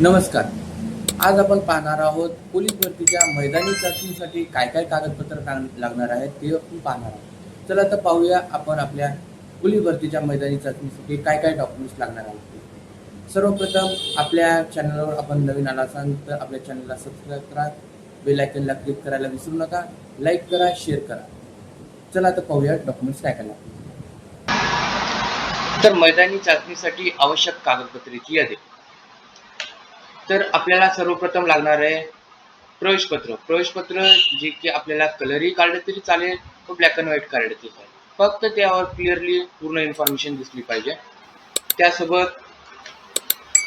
नमस्कार. आज आपण पाहणार आहोत पोलीस भरतीच्या मैदानी चाचणीसाठी काय काय कागदपत्र लागणार आहेत ते आपण पाहणार आहोत. चला तर पाहूया आपण आपल्या पोलीस भरतीच्या मैदानी चाचणीसाठी काय काय डॉक्युमेंट्स लागणार आहेत सर्वप्रथम आपल्या चॅनलवर आपण नवीन आला असाल तर आपल्या चॅनलला सबस्क्राईब करा. बेल आयकनला क्लिक करायला विसरू नका. लाईक करा शेअर करा. चला तर पाहूया डॉक्युमेंट्स काय काय लागतील तर मैदानी चाचणीसाठी आवश्यक कागदपत्रेची यादी तर आपल्याला सर्वप्रथम लागणार आहे प्रवेशपत्र. प्रवेशपत्र जे की आपल्याला कलरही काढलं तरी चालेल व ब्लॅक अँड व्हाईट काढलं तरी चालेल. फक्त त्यावर क्लिअरली पूर्ण इन्फॉर्मेशन दिसली पाहिजे. त्यासोबत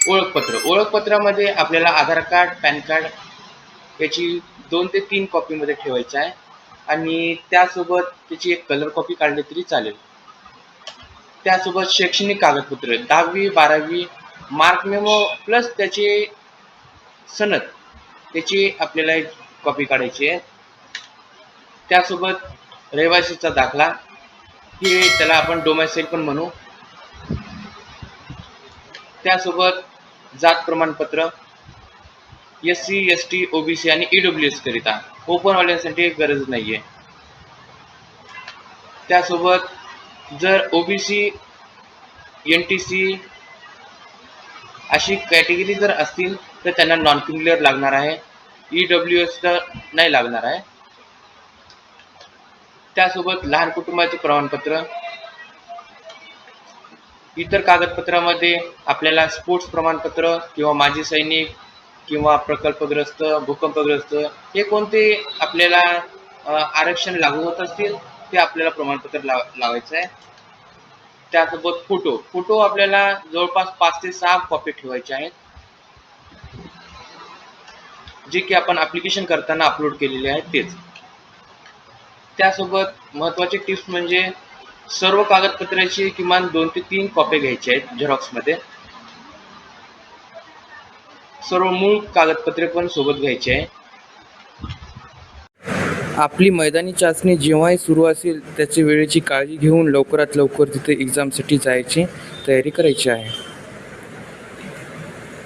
ओळखपत्र. ओळखपत्रामध्ये आपल्याला आधार कार्ड पॅन कार्ड याची दोन ते तीन कॉपीमध्ये ठेवायचं आहे. आणि त्यासोबत त्याची एक कलर कॉपी काढली तरी चालेल. त्यासोबत शैक्षणिक कागदपत्र. दहावी बारावी मार्क मेमो प्लस त्याचे सनद. त्याची आपल्याला एक कॉपी काढायची आहे. त्यासोबत रहिवासीचा दाखला. की त्याला आपण डोमॅसाईल पण म्हणू. त्यासोबत जात प्रमाणपत्र. S C S T OBC आणि ईडब्ल्यू एस करिता. ओपनवाल्यांसाठी गरज नाही आहे त्यासोबत जर ओबीसी एन टी सी अशी कॅटेगरी जर असतील तर त्यांना नॉन क्रिमिलियर लागणार आहे. ई डब्ल्यू एस तर नाही लागणार आहे. त्यासोबत लहान कुटुंबाचे प्रमाणपत्र. इतर कागदपत्रामध्ये आपल्याला स्पोर्ट्स प्रमाणपत्र किंवा माजी सैनिक किंवा प्रकल्पग्रस्त भूकंपग्रस्त हे कोणते आपल्याला आरक्षण लागू होत असतील ते आपल्याला प्रमाणपत्र लाव लावायचं आहे. त्यासोबत फोटो. फोटो आपल्याला जवळपास पाच ते सहा कॉपी ठेवायचे आहेत. जे की आपण ॲप्लिकेशन करताना अपलोड केलेले आहेत तेच. त्यासोबत महत्त्वाचे टिप्स म्हणजे सर्व कागदपत्राची किमान दोन ते तीन कॉप्या घ्यायची आहेत झेरॉक्समध्ये सर्व मूळ कागदपत्रे पण सोबत घ्यायची आहे. आपली मैदानी चाचणी जेव्हाही सुरू असेल त्याची वेळेची काळजी घेऊन लवकरात लवकर तिथे एक्झामसाठी जायची तयारी करायची आहे.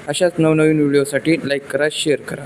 अशाच नवनवीन व्हिडिओसाठी लाईक करा शेअर करा.